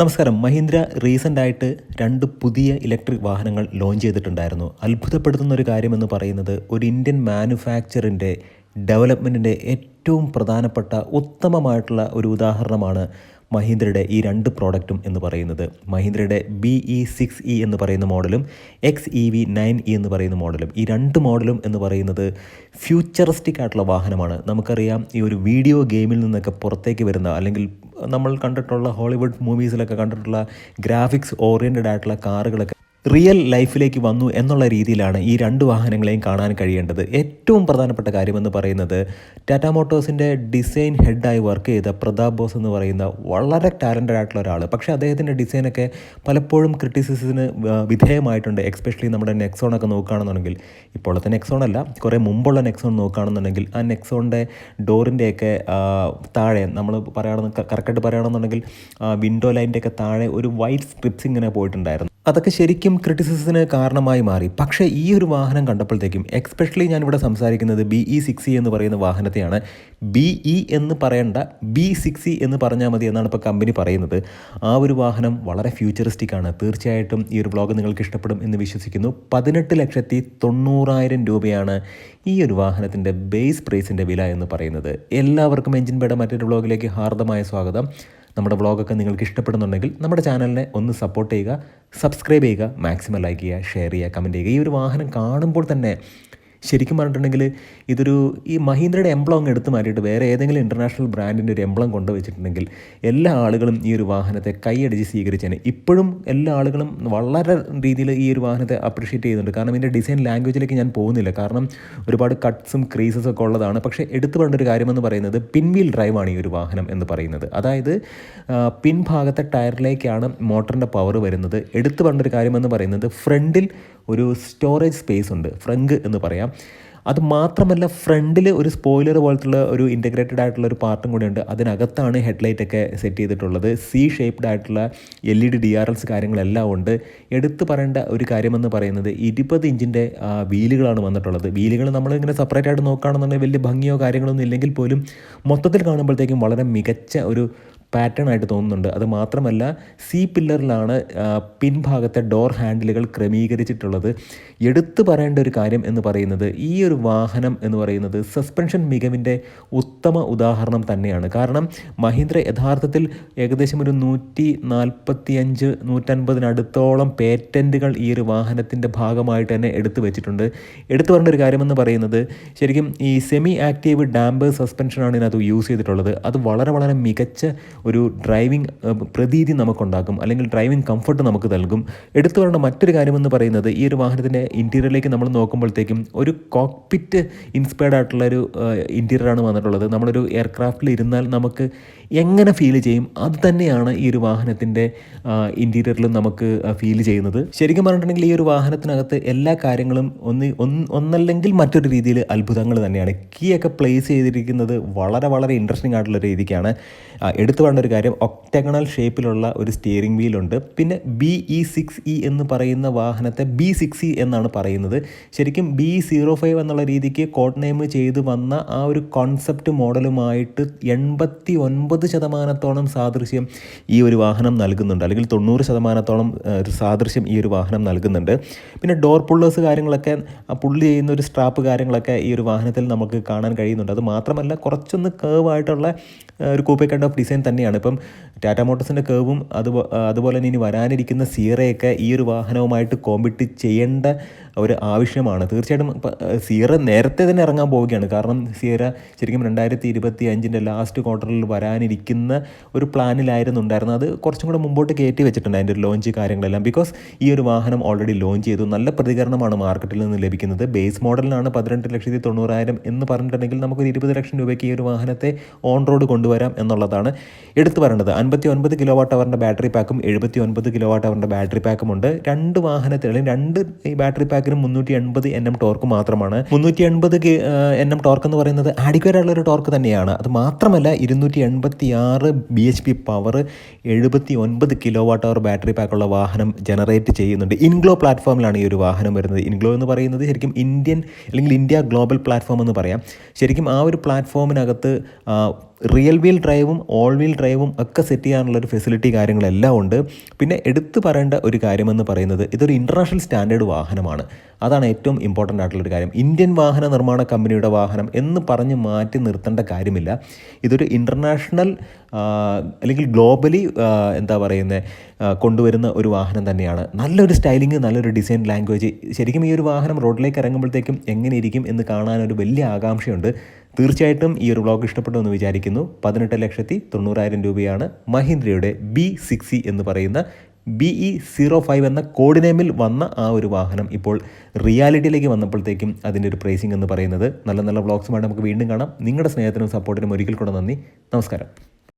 നമസ്കാരം. മഹീന്ദ്ര റീസെന്റ് ആയിട്ട് രണ്ട് പുതിയ ഇലക്ട്രിക് വാഹനങ്ങൾ ലോഞ്ച് ചെയ്തിട്ടുണ്ടായിരുന്നു. അത്ഭുതപ്പെടുത്തുന്ന ഒരു കാര്യമെന്ന് പറയുന്നത് ഒരു ഇന്ത്യൻ മാനുഫാക്ചറിന്റെ ഡെവലപ്മെന്റിന്റെ ഏറ്റവും പ്രധാനപ്പെട്ട ഉത്തമമായിട്ടുള്ള ഒരു ഉദാഹരണമാണ് മഹീന്ദ്രയുടെ ഈ രണ്ട് പ്രോഡക്റ്റും എന്ന് പറയുന്നത്. മഹീന്ദ്രയുടെ ബി ഇ സിക്സ് ഇ എന്ന് പറയുന്ന മോഡലും X E V nine E എന്ന് പറയുന്ന മോഡലും. ഈ രണ്ട് മോഡലും എന്ന് പറയുന്നത് ഫ്യൂച്ചറിസ്റ്റിക് ആയിട്ടുള്ള വാഹനമാണ്. നമുക്കറിയാം ഈ ഒരു വീഡിയോ ഗെയിമിൽ നിന്നൊക്കെ പുറത്തേക്ക് വരുന്ന അല്ലെങ്കിൽ നമ്മൾ കണ്ടിട്ടുള്ള ഹോളിവുഡ് മൂവീസിലൊക്കെ കണ്ടിട്ടുള്ള ഗ്രാഫിക്സ് ഓറിയന്റഡ് ആയിട്ടുള്ള കാറുകളൊക്കെ റിയൽ ലൈഫിലേക്ക് വന്നു എന്നുള്ള രീതിയിലാണ് ഈ രണ്ട് വാഹനങ്ങളെയും കാണാൻ കഴിയേണ്ടത്. ഏറ്റവും പ്രധാനപ്പെട്ട കാര്യമെന്ന് പറയുന്നത് ടാറ്റാ മോട്ടോഴ്സിന്റെ ഡിസൈൻ ഹെഡായി വർക്ക് ചെയ്ത പ്രതാപ് ബോസ് എന്ന് പറയുന്ന വളരെ ടാലന്റഡ് ആയിട്ടുള്ള ഒരാൾ പക്ഷേ അദ്ദേഹത്തിന്റെ ഡിസൈനൊക്കെ പലപ്പോഴും ക്രിറ്റിസിസത്തിന് വിധേയമായിട്ടുണ്ട്. എക്സ്പെഷ്യലി നമ്മുടെ നെക്സോണൊക്കെ നോക്കുകയാണെന്നുണ്ടെങ്കിൽ. ഇപ്പോഴത്തെ നെക്സോൺ അല്ല കുറേ മുമ്പുള്ള നെക്സോൺ നോക്കുകയാണെന്നുണ്ടെങ്കിൽ ആ നെക്സോണിന്റെ ഡോറിന്റെയൊക്കെ താഴെ നമ്മൾ പറയുകയാണെന്ന് കറക്റ്റായിട്ട് പറയുകയാണെന്നുണ്ടെങ്കിൽ വിൻഡോ ലൈന്റെയൊക്കെ താഴെ ഒരു വൈറ്റ് സ്ട്രിപ്സ് ഇങ്ങനെ പോയിട്ടുണ്ടായിരുന്നു. അതൊക്കെ ശരിക്കും ക്രിറ്റിസിസത്തിന് കാരണമായി മാറി. പക്ഷേ ഈ ഒരു വാഹനം കണ്ടപ്പോഴത്തേക്കും എക്സ്പെഷ്യലി ഞാനിവിടെ സംസാരിക്കുന്നത് ബി ഇ സിക്സ് എന്ന് പറയുന്ന വാഹനത്തെയാണ്. ബി ഇ എന്ന് പറയേണ്ട ബി സിക്സ് ഇ എന്ന് പറഞ്ഞാൽ മതി എന്നാണ് ഇപ്പോൾ കമ്പനി പറയുന്നത്. ആ ഒരു വാഹനം വളരെ ഫ്യൂച്ചറിസ്റ്റിക് ആണ്. തീർച്ചയായിട്ടും ഈ ഒരു വ്ളോഗ് നിങ്ങൾക്ക് ഇഷ്ടപ്പെടും എന്ന് വിശ്വസിക്കുന്നു. പതിനെട്ട് ലക്ഷത്തി തൊണ്ണൂറായിരം രൂപയാണ് ഈ ഒരു വാഹനത്തിന്റെ ബേസ് പ്രൈസിന്റെ വില എന്ന് പറയുന്നത്. എല്ലാവർക്കും എഞ്ചിൻ പേട മറ്റൊരു വ്ളോഗിലേക്ക് ഹാർദമായ സ്വാഗതം. നമ്മുടെ വ്ളോഗൊക്കെ നിങ്ങൾക്ക് ഇഷ്ടപ്പെടുന്നുണ്ടെങ്കിൽ നമ്മുടെ ചാനലിനെ ഒന്ന് സപ്പോർട്ട് ചെയ്യുക സബ്സ്ക്രൈബ് ചെയ്യുക മാക്സിമം ലൈക്ക് ചെയ്യുക ഷെയർ ചെയ്യുക കമന്റ് ചെയ്യുക. ഈ ഒരു വാഹനം കാണുമ്പോൾ തന്നെ ശരിക്കും പറഞ്ഞിട്ടുണ്ടെങ്കിൽ ഇതൊരു ഈ മഹീന്ദ്രയുടെ എംബ്ലം അങ്ങ് എടുത്തു മാറ്റിയിട്ട് വേറെ ഏതെങ്കിലും ഇന്റർനാഷണൽ ബ്രാൻഡിന്റെ ഒരു എംബ്ലം കൊണ്ടുവച്ചിട്ടുണ്ടെങ്കിൽ എല്ലാ ആളുകളും ഈ ഒരു വാഹനത്തെ കൈയടിച്ച് സ്വീകരിച്ചാണ് ഇപ്പോഴും എല്ലാ ആളുകളും വളരെ രീതിയിൽ ഈ ഒരു വാഹനത്തെ അപ്രിഷ്യേറ്റ് ചെയ്യുന്നുണ്ട്. കാരണം ഇതിന്റെ ഡിസൈൻ ലാംഗ്വേജിലേക്ക് ഞാൻ പോകുന്നില്ല. കാരണം ഒരുപാട് കട്ട്സും ക്രീസസും ഒക്കെ ഉള്ളതാണ്. പക്ഷേ എടുത്തു പറഞ്ഞൊരു കാര്യമെന്ന് പറയുന്നത് പിൻവീൽ ഡ്രൈവാണ് ഈ ഒരു വാഹനം എന്ന് പറയുന്നത്. അതായത് പിൻഭാഗത്തെ ടയറിലേക്കാണ് മോട്ടറിന്റെ പവർ വരുന്നത്. എടുത്തു പറഞ്ഞൊരു കാര്യമെന്ന് പറയുന്നത് ഫ്രണ്ടിൽ ഒരു സ്റ്റോറേജ് സ്പേസ് ഉണ്ട്. ഫ്രങ്ക് എന്ന് പറയാം. അത് മാത്രമല്ല ഫ്രണ്ടിൽ ഒരു സ്പോയിലർ പോലത്തുള്ള ഒരു ഇന്റഗ്രേറ്റഡ് ആയിട്ടുള്ള ഒരു പാർട്ടും കൂടെയുണ്ട്. അതിനകത്താണ് ഹെഡ്ലൈറ്റ് ഒക്കെ സെറ്റ് ചെയ്തിട്ടുള്ളത്. സി ഷേപ്ഡ് ആയിട്ടുള്ള L E D D R Ls കാര്യങ്ങളെല്ലാം ഉണ്ട്. എടുത്തു പറയേണ്ട ഒരു കാര്യമെന്ന് പറയുന്നത് ഇരുപത് ഇഞ്ചിന്റെ വീലുകളാണ് വന്നിട്ടുള്ളത്. വീലുകൾ നമ്മളിങ്ങനെ സെപ്പറേറ്റ് ആയിട്ട് നോക്കുകയാണെന്നുണ്ടെങ്കിൽ വലിയ ഭംഗിയോ കാര്യങ്ങളൊന്നും ഇല്ലെങ്കിൽ പോലും മൊത്തത്തിൽ കാണുമ്പോഴത്തേക്കും വളരെ മികച്ച ഒരു പാറ്റേൺ ആയിട്ട് തോന്നുന്നുണ്ട്. അത് മാത്രമല്ല സി പില്ലറിലാണ് പിൻഭാഗത്തെ ഡോർ ഹാൻഡിലുകൾ ക്രമീകരിച്ചിട്ടുള്ളത്. എടുത്തു പറയേണ്ട ഒരു കാര്യം എന്ന് പറയുന്നത് ഈ ഒരു വാഹനം എന്ന് പറയുന്നത് സസ്പെൻഷൻ മികവിന്റെ ഉത്തമ ഉദാഹരണം തന്നെയാണ്. കാരണം മഹീന്ദ്ര യഥാർത്ഥത്തിൽ ഏകദേശം ഒരു നൂറ്റി നാൽപ്പത്തി അഞ്ച് നൂറ്റൻപതിനടുത്തോളം പേറ്റന്റുകൾ ഈ ഒരു വാഹനത്തിന്റെ ഭാഗമായിട്ട് തന്നെ എടുത്തു വെച്ചിട്ടുണ്ട്. എടുത്തു പറയേണ്ട ഒരു കാര്യമെന്ന് പറയുന്നത് ശരിക്കും ഈ സെമി ആക്റ്റീവ് ഡാമ്പർ സസ്പെൻഷനാണ് ഇതിനകത്ത് യൂസ് ചെയ്തിട്ടുള്ളത്. അത് വളരെ വളരെ മികച്ച ഒരു ഡ്രൈവിംഗ് പ്രതീതി നമുക്കുണ്ടാക്കും. അല്ലെങ്കിൽ ഡ്രൈവിംഗ് കംഫർട്ട് നമുക്ക് നൽകും. എടുത്തു പറയേണ്ട മറ്റൊരു കാര്യമെന്ന് പറയുന്നത് ഈ ഒരു വാഹനത്തിന്റെ ഇന്റീരിയറിലേക്ക് നമ്മൾ നോക്കുമ്പോഴത്തേക്കും ഒരു കോക്പിറ്റ് ഇൻസ്പയർഡ് ആയിട്ടുള്ള ഒരു ഇന്റീരിയറാണ് വന്നിട്ടുള്ളത്. നമ്മളൊരു എയർക്രാഫ്റ്റിൽ ഇരുന്നാൽ നമുക്ക് എങ്ങനെ ഫീൽ ചെയ്യും? അത് തന്നെയാണ് ഈ ഒരു വാഹനത്തിന്റെ ഇന്റീരിയറിലും നമുക്ക് ഫീൽ ചെയ്യുന്നത്. ശരിക്കും പറഞ്ഞിട്ടുണ്ടെങ്കിൽ ഈ ഒരു വാഹനത്തിനകത്ത് എല്ലാ കാര്യങ്ങളും ഒന്ന് ഒന്നല്ലെങ്കിൽ മറ്റൊരു രീതിയിൽ അത്ഭുതങ്ങൾ തന്നെയാണ്. കീ ഒക്കെ പ്ലേസ് ചെയ്തിരിക്കുന്നത് വളരെ വളരെ ഇൻട്രസ്റ്റിംഗ് ആയിട്ടുള്ള രീതിക്കാണ്. എടുത്തു പറഞ്ഞ ഒരു കാര്യം ഒക്ടഗണൽ ഷേപ്പിലുള്ള ഒരു സ്റ്റിയറിംഗ് വീലുണ്ട് പിന്നെ ബി ഇ സിക്സ് ഇ എന്ന് പറയുന്ന വാഹനത്തെ ബി സിക്സ് ഇ എന്നാണ് പറയുന്നത്. ശരിക്കും ബി സീറോ ഫൈവ് എന്നുള്ള രീതിക്ക് കോഡ് നെയിം ചെയ്തു വന്ന ആ ഒരു കോൺസെപ്റ്റ് മോഡലുമായിട്ട് എൺപത്തി ഒൻപത് ശതമാനത്തോളം സാദൃശ്യം ഈ ഒരു വാഹനം നൽകുന്നുണ്ട്. അല്ലെങ്കിൽ തൊണ്ണൂറ് ശതമാനത്തോളം സാദൃശ്യം ഈ ഒരു വാഹനം നൽകുന്നുണ്ട്. പിന്നെ ഡോർ പുള്ളേഴ്സ് കാര്യങ്ങളൊക്കെ പുള്ളി ചെയ്യുന്ന ഒരു സ്ട്രാപ്പ് കാര്യങ്ങളൊക്കെ ഈ ഒരു വാഹനത്തിൽ നമുക്ക് കാണാൻ കഴിയുന്നുണ്ട്. അത് മാത്രമല്ല കുറച്ചൊന്ന് കേവ് ആയിട്ടുള്ള ഒരു കൂപ്പേ കണ്ട ഓഫ് ഡിസൈൻ തന്നെയാണ്. ഇപ്പം ടാറ്റ മോട്ടോഴ്സിന്റെ കേവും അതുപോലെ അതുപോലെ തന്നെ ഇനി വരാനിരിക്കുന്ന സീറയൊക്കെ ഈ ഒരു വാഹനവുമായിട്ട് കോമ്പിറ്റ് ചെയ്യേണ്ട ഒരു ആവശ്യമാണ്. തീർച്ചയായിട്ടും സീറ നേരത്തെ തന്നെ ഇറങ്ങാൻ പോവുകയാണ്. കാരണം സീറ ശരിക്കും രണ്ടായിരത്തി ഇരുപത്തി അഞ്ചിന്റെ ലാസ്റ്റ് ക്വാർട്ടറിൽ വരാനിരിക്കുന്ന ഒരു പ്ലാനിലായിരുന്നു ഉണ്ടായിരുന്നത്. അത് കുറച്ചും കൂടെ മുമ്പോട്ട് കയറ്റി വെച്ചിട്ടുണ്ട് അതിന്റെ ഒരു ലോഞ്ച് കാര്യങ്ങളെല്ലാം. ബിക്കോസ് ഈ ഒരു വാഹനം ഓൾറെഡി ലോഞ്ച് ചെയ്തു. നല്ല പ്രതികരണമാണ് മാർക്കറ്റിൽ നിന്ന് ലഭിക്കുന്നത്. ബേസ് മോഡലിനാണ് പതിനെട്ട് ലക്ഷത്തി തൊണ്ണൂറായിരം എന്ന് പറഞ്ഞിട്ടുണ്ടെങ്കിൽ നമുക്കൊരു ഇരുപത് ലക്ഷം രൂപയ്ക്ക് ഈ ഒരു വാഹനത്തെ ഓൺ റോഡ് കൊണ്ടുവരാം എന്നുള്ളതാണ് എടുത്തു പറയേണ്ടത്. അൻപത്തി ഒൻപത് കിലോ വാട്ട് അവറിന്റെ ബാറ്ററി പാക്കും എഴുപത്തി ഒൻപത് കിലോ വാട്ട് അവറിന്റെ ബാറ്ററി പാക്കും ഉണ്ട്. രണ്ട് വാഹനത്തിൽ അല്ലെങ്കിൽ രണ്ട് ഈ ബാറ്ററി പാക്കിനും മുന്നൂറ്റി എൺപത് എൻ എം ടോർക്ക് മാത്രമാണ് മുന്നൂറ്റി എൺപത് എൻ എം ടോർക്ക് എന്ന് പറയുന്നത് ആഡിക്വേറ്റ് ആയിട്ടുള്ള ഒരു ടോർക്ക് തന്നെയാണ്. അത് മാത്രമല്ല ഇരുന്നൂറ്റി എൺപത്തി ആറ് ബി എച്ച് പി പവർ എഴുപത്തി ഒൻപത് കിലോ വാട്ട് അവർ ബാറ്ററി പാക്കുള്ള വാഹനം ജനറേറ്റ് ചെയ്യുന്നുണ്ട്. ഇൻഗ്ലോ പ്ലാറ്റ്ഫോമിലാണ് ഈ ഒരു വാഹനം വരുന്നത്. ഇൻഗ്ലോ എന്ന് പറയുന്നത് ശരിക്കും ഇന്ത്യൻ അല്ലെങ്കിൽ ഇന്ത്യ ഗ്ലോബൽ പ്ലാറ്റ്ഫോം എന്ന് പറയാം. ശരിക്കും ആ ഒരു പ്ലാറ്റ്ഫോമിനകത്ത് റിയൽ വീൽ ഡ്രൈവും ഓൾ വീൽ ഡ്രൈവും ഒക്കെ സെറ്റ് ചെയ്യാനുള്ള ഒരു ഫെസിലിറ്റി കാര്യങ്ങളെല്ലാം ഉണ്ട്. പിന്നെ എടുത്തു പറയേണ്ട ഒരു കാര്യമെന്ന് പറയുന്നത് ഇതൊരു ഇന്റർനാഷണൽ സ്റ്റാൻഡേർഡ് വാഹനമാണ്. അതാണ് ഏറ്റവും ഇമ്പോർട്ടന്റ് ആയിട്ടുള്ളൊരു കാര്യം. ഇന്ത്യൻ വാഹന നിർമ്മാണ കമ്പനിയുടെ വാഹനം എന്ന് പറഞ്ഞ് മാറ്റി നിർത്തേണ്ട കാര്യമില്ല. ഇതൊരു ഇന്റർനാഷണൽ അല്ലെങ്കിൽ ഗ്ലോബലി എന്താ പറയുന്നത് കൊണ്ടുവരുന്ന ഒരു വാഹനം തന്നെയാണ്. നല്ലൊരു സ്റ്റൈലിംഗ് നല്ലൊരു ഡിസൈൻ ലാംഗ്വേജ് ശരിക്കും ഈ ഒരു വാഹനം റോഡിലേക്ക് ഇറങ്ങുമ്പോഴത്തേക്കും എങ്ങനെ ഇരിക്കും എന്ന് കാണാനൊരു വലിയ ആകാംക്ഷയുണ്ട്. തീർച്ചയായിട്ടും ഈ ഒരു വ്ളോഗ് ഇഷ്ടപ്പെട്ടു എന്ന് വിചാരിക്കുന്നു. പതിനെട്ട് ലക്ഷത്തി തൊണ്ണൂറായിരം രൂപയാണ് മഹീന്ദ്രയുടെ ബി സിക്സി എന്ന് പറയുന്ന ബി ഇ സീറോ ഫൈവ് എന്ന കോഡ് നെയിമിൽ വന്ന ആ ഒരു വാഹനം ഇപ്പോൾ റിയാലിറ്റിയിലേക്ക് വന്നപ്പോഴത്തേക്കും അതിന്റെ ഒരു പ്രൈസിംഗ് എന്ന് പറയുന്നത്. നല്ല നല്ല വ്ളോഗ്സുമായിട്ട് നമുക്ക് വീണ്ടും കാണാം. നിങ്ങളുടെ സ്നേഹത്തിനും സപ്പോർട്ടിനും ഒരിക്കൽ കൂടെ നന്ദി. നമസ്കാരം.